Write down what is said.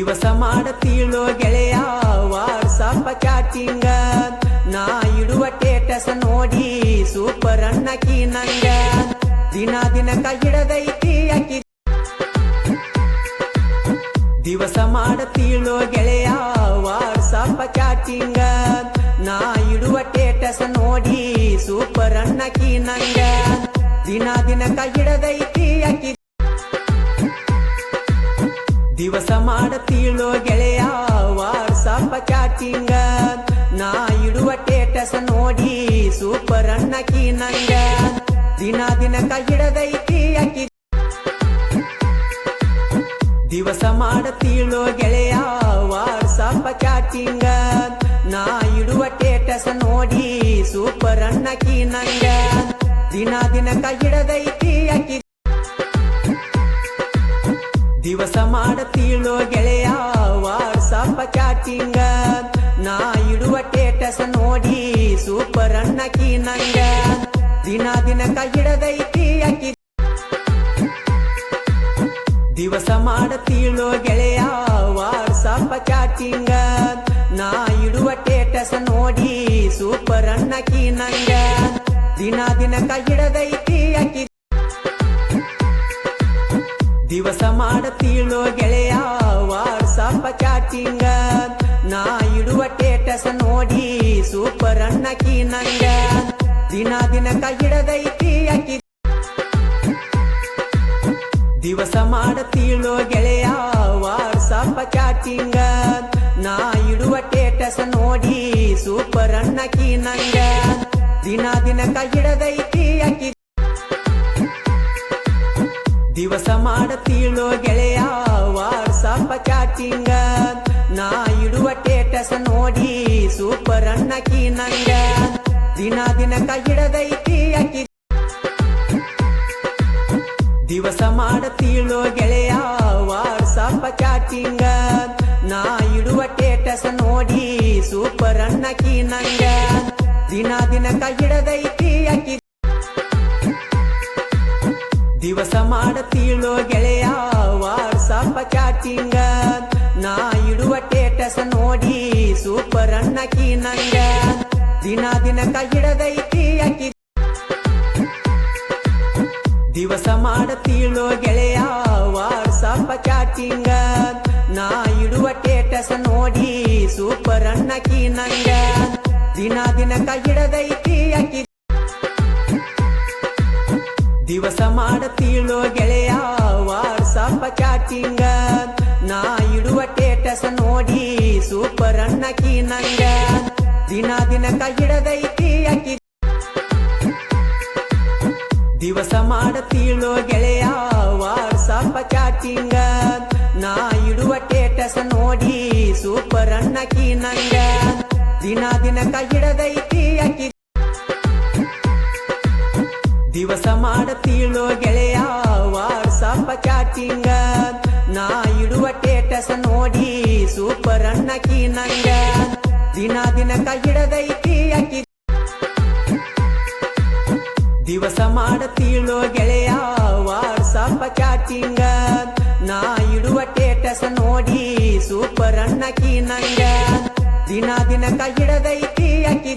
ದಿವಸ ಮಾಡತೀಳೋ ಗೆಳೆಯ ವಾಟ್ಸಪ್ಪ ಚಾಟಿಂಗ ನಾ ಇಡುವ ಟೇಟಸ ನೋಡಿ ಸೂಪರ್ ಅನ್ನಕಿ ನಂಗ. ದಿನ ದಿನ ಕೈಯಿಡದೈತಿ ಅಕ್ಕಿ. ದಿವಸ ಮಾಡತೀಳೋ ಗೆಳೆಯ ವಾಟ್ಸಪ್ಪ ಚಾಟಿಂಗ ನಾ ಇಡುವ ಟೇಟಸ ನೋಡಿ ಸೂಪರ್ ಅನ್ನಕಿ ನಂಗ. ದಿನ ದಿನ ಕೈಯಿಡದೈತಿ ಅಕ್ಕಿ. ಮಾಡತೀಳೋ ಗೆಳೆಯ ವಾಟ್ಸಪ್ಪ ಚಾಟಿಂಗ ನಾ ಇಡುವ ಟೇಟಸ ನೋಡಿ ಸೂಪರ್ ಅನ್ನಕಿ ನಂಗ ದಿನ ದಿನ ಕೈಯಿಡದೈತಿ ಅಕ್ಕಿ. ದಿವಸ ಮಾಡತೀಳೋ ಗೆಳೆಯ ವಾಟ್ಸಪ್ಪ ಚಾಟಿಂಗ ನಾ ಇಡುವ ಟೇಟಸ ನೋಡಿ ಸೂಪರ್ ಅನ್ನಕಿ ನಂಗ ದಿನ ದಿನ ಕೈಯಿಡದೈತಿ ಅಕ್ಕಿ. ಮಾಡತೀಳೋ ಗೆಳೆಯ ವಾಟ್ಸಪ್ಪ ಚಾಟಿಂಗ ನಾ ಇಡುವ ಟೇಟಸ ನೋಡಿ ಸೂಪರ್ ಅನ್ನಕಿ ನಂಗ ದಿನ ದಿನ ಕೈಯಿಡದೈತಿ ಅಕ್ಕಿ. ದಿವಸ ಮಾಡತೀಳೋ ಗೆಳೆಯ ವಾಟ್ಸಪ್ಪ ಚಾಟಿಂಗ ನಾ ಇಡುವ ಟೇಟಸ ನೋಡಿ ಸೂಪರ್ ಅನ್ನಕಿ ನಂಗ ದಿನ ದಿನ ಕೈಯಿಡದೈತಿ ಅಕ್ಕಿ. ದಿವಸ ಮಾಡತೀಳೋ ಗೆಳೆಯ ವಾಟ್ಸಪ್ಪ ಚಾಟಿಂಗ ನಾ ಇಡುವ ಟೇಟಸ ನೋಡಿ ಸೂಪರ್ ಅನ್ನಕಿ ನಂಗ ದಿನ ದಿನ ಕೈಯಿಡದೈತಿ ಅಕ್ಕಿ. ದಿವಸ ಮಾಡತೀಳೋ ಗೆಳೆಯ ವಾಟ್ಸಪ್ಪ ಚಾಟಿಂಗ ನಾ ಇಡುವ ಟೇಟಸ ನೋಡಿ ಸೂಪರ್ ಅನ್ನಕಿ ನಂಗ ದಿನ ದಿನ ಕೈಯಿಡದೈತಿ ಅಕ್ಕಿ. ವಾಟ್ಸಪ್ಪ ನಾ ಇಡುವ ಟೇಟಸ್ ನೋಡಿ ಸೂಪರ್ ಅನ್ನಕಿ ನಂಗ ದಿನ ದಿನ ಕೈಯಿಡದೈತಿ ಅಕ್ಕಿ ದಿವಸ ಮಾಡತೀಳೋ ಗೆಳೆಯ ವಾಟ್ಸಪ್ಪ ಚಾಟಿಂಗ ನಾ ಇಡುವ ಟೇಟಸ್ ನೋಡಿ ಸೂಪರ್ ಅನ್ನಕಿ ನಂಗ ದಿನ ದಿನ ಕೈಯಿಡದೈತಿ ಅಕ್ಕಿ ದಿವಸ ಮಾಡತೀಳೋ ಗೆಳೆಯ ವಾಟ್ಸಪ್ಪ ಚಾಟಿಂಗ ಸೂಪರ್ ಅನ್ನಕಿ ನಂಗ. ದಿನ ದಿನ ಕೈಯಿಡದೈತಿ ಅಕ್ಕಿ. ದಿವಸ ಮಾಡತೀಳೋ ಗೆಳೆಯ ವಾಟ್ಸಪ್ಪ ಚಾಟಿಂಗ. ನಾ ಇಡುವ ಟೇಟಸ ನೋಡಿ ಸೂಪರ್ ಅನ್ನಕಿ ನಂಗ. ದಿನ ದಿನ ಕೈಯಿಡದೈತಿ ಅಕ್ಕಿ. ದಿವಸ ಮಾಡತೀಳೋ ಗೆಳೆಯ ವಾಟ್ಸಪ್ಪ ಚಾಟಿಂಗ. ನಾ ಇಡುವ ಟೇಟಸ ನೋಡಿ ಸೂಪರ್ ಅನ್ನಕಿ ನಂಗ. ದಿನ ದಿನ ಕೈಯಿಡದೈತಿ ಅಕ್ಕಿ ದಿವಸ ಮಾಡತೀಳೋ ಗೆಳೆಯ ವಾಟ್ಸಪ್ಪ ಚಾಟಿಂಗ. ನಾ ಇಡುವ ಟೇಟಸ್ ನೋಡಿ ಸೂಪರ್ ಅನ್ನಕಿ ನಂಗ. ದಿನ ದಿನ ಕೈಯಿಡದೈತಿ ಅಕ್ಕಿ ದಿವಸ ಮಾಡತೀಳೋ ಗೆಳೆಯ ವಾಟ್ಸಪ್ಪ ಚಾಟಿಂಗ. ಇಡುವ ಟೇಟಸ ನೋಡಿ ಸೂಪರ್ ಅನ್ನಕಿ ನಂಗ. ದಿನ ದಿನ ಕೈಯಿಡದೈತಿ ಅಕ್ಕಿ. ದಿವಸ ಮಾಡತೀಳೋ ಗೆಳೆಯ ವಾಟ್ಸಪ್ಪ ಚಾಟಿಂಗ ನಾ ಇಡುವ ಟೇಟಸ ನೋಡಿ ಸೂಪರ್ ಅನ್ನಕಿ ನಂಗ. ದಿನ ದಿನ ಕೈಯಿಡದೈತಿ ಅಕ್ಕಿ.